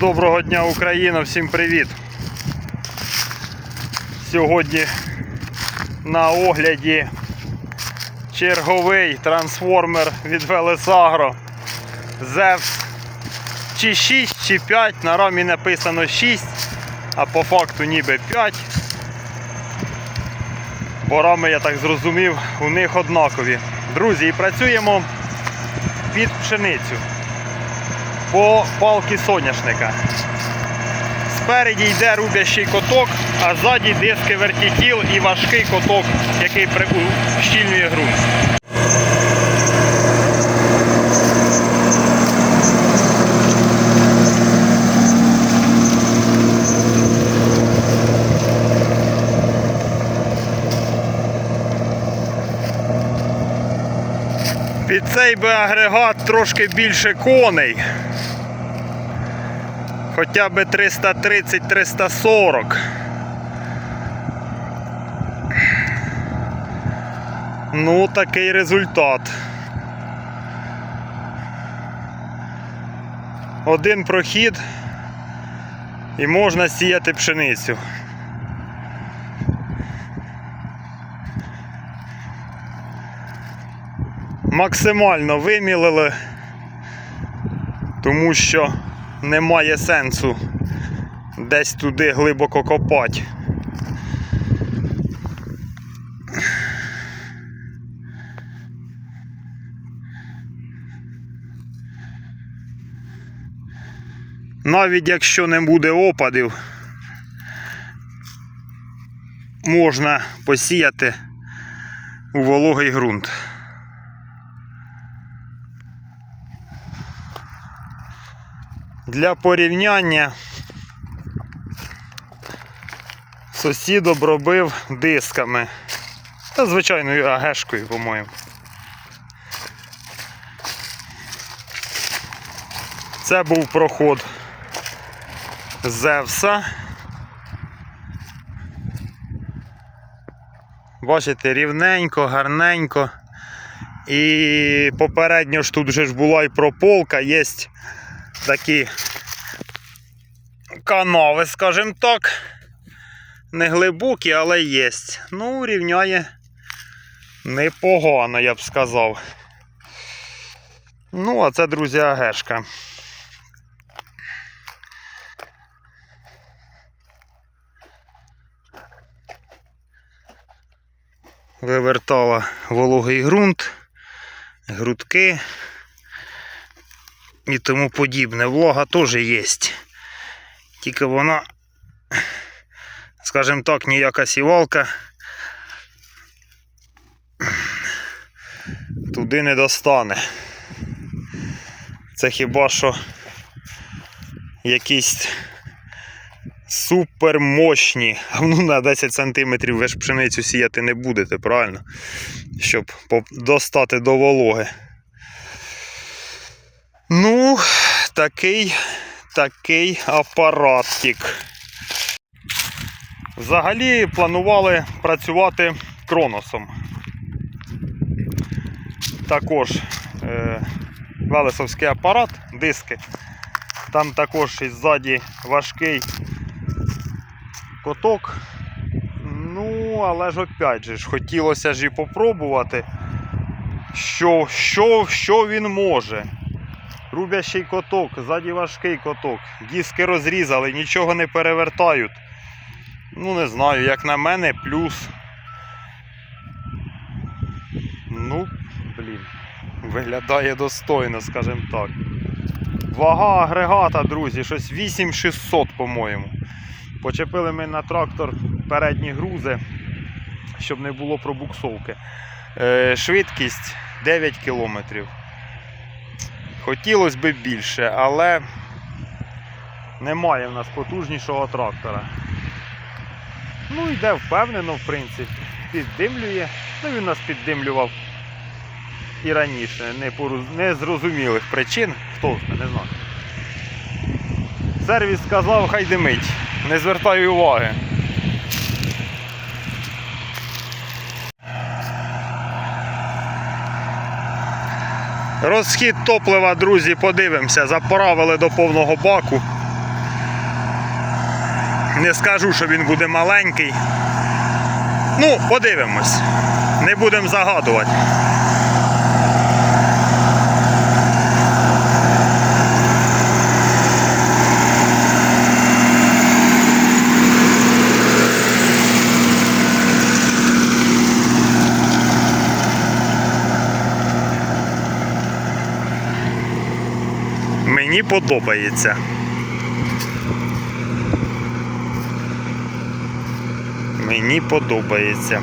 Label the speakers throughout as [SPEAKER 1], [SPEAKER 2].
[SPEAKER 1] Доброго дня Україна, всім привіт! Сьогодні на огляді черговий трансформер від Велесагро Зевс чи 6, чи 5, на рамі написано 6, а по факту ніби 5. Бо рами, я так зрозумів, у них однакові. Друзі, і працюємо під пшеницю по палки соняшника. Спереді йде рубящий коток, а ззаді диски вертітіл і важкий коток, який ущільнює ґрунт. Під цей би агрегат трошки більше коней. Хоча б 330-340. Ну, такий результат. Один прохід і можна сіяти пшеницю. Максимально вимілили, тому що немає сенсу десь туди глибоко копати. Навіть якщо не буде опадів, можна посіяти у вологий ґрунт. Для порівняння сусід обробив дисками. Та звичайною агешкою, по-моєму. Це був проход Зевса. Бачите, рівненько, гарненько. І попередньо ж тут вже ж була і прополка, є такі канави, скажімо так. Не глибокі, але є. Ну, рівняє непогано, я б сказав. Ну, а це, друзі, агешка. Вивертала вологий ґрунт, грудки і тому подібне. Влога теж є. Тільки вона, скажімо так, ніяка сівалка туди не достане. Це хіба що якісь супер мощні. А ну на 10 см ви ж пшеницю сіяти не будете, правильно? Щоб достати до вологи. Ну, такий, такий апаратик. Взагалі планували працювати кроносом. Також е, велесовський апарат, диски. Там також і ззаді важкий коток. Ну, але ж опять же хотілося ж і попробувати, що, що, що він може. Рубящий коток, ззаді важкий коток. Диски розрізали, нічого не перевертають. Ну, не знаю, як на мене, плюс. Ну, блін, виглядає достойно, скажімо так. Вага агрегата, друзі, щось 8600, по-моєму. Почепили ми на трактор передні грузи, щоб не було пробуксовки. Е, швидкість 9 км. Хотілося б більше, але немає в нас потужнішого трактора. Ну, йде впевнено, в принципі. Піддимлює. Ну, він нас піддимлював і раніше, не пору- незрозумілих причин. Хто знає, не знаю. Сервіс сказав, хай димить. Не звертаю уваги. Розхід топлива, друзі, подивимося, заправили до повного баку. Не скажу, що він буде маленький. Ну, подивимось. Не будемо загадувати. Подобається. Мені подобається.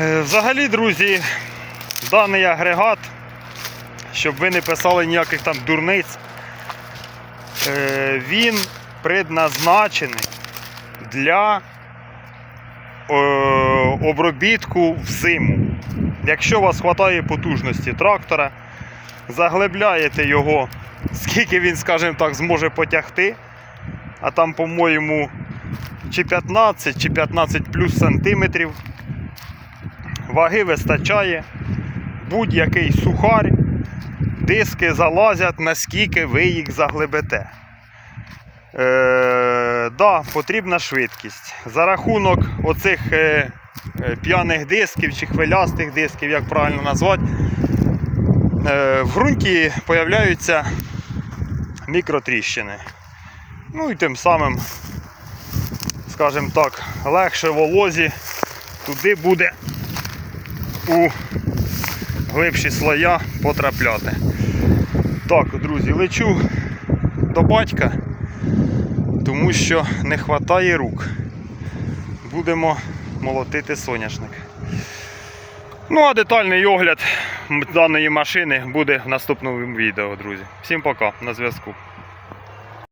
[SPEAKER 1] Е, Взагалі, друзі, даний агрегат, щоб ви не писали ніяких там дурниць, е, він предназначений для е, обробітку взиму. Якщо у вас вистачає потужності трактора, заглибляєте його, скільки він, скажімо так, зможе потягти, а там, по-моєму, чи 15, чи 15 плюс сантиметрів. Ваги вистачає, будь-який сухар, диски залазять, наскільки ви їх заглибите. Е, да, потрібна швидкість. За рахунок оцих е, е, п'яних дисків чи хвилястих дисків, як правильно назвати, в ґрунті появляються мікротріщини. Ну і тим самим, скажімо так, легше волозі туди буде у глибші слоя потрапляти. Так, друзі, лечу до батька, тому що не вистачає рук. Будемо молотити соняшник. Ну, а детальний огляд даної машини буде в наступному відео, друзі. Всім пока, на зв'язку.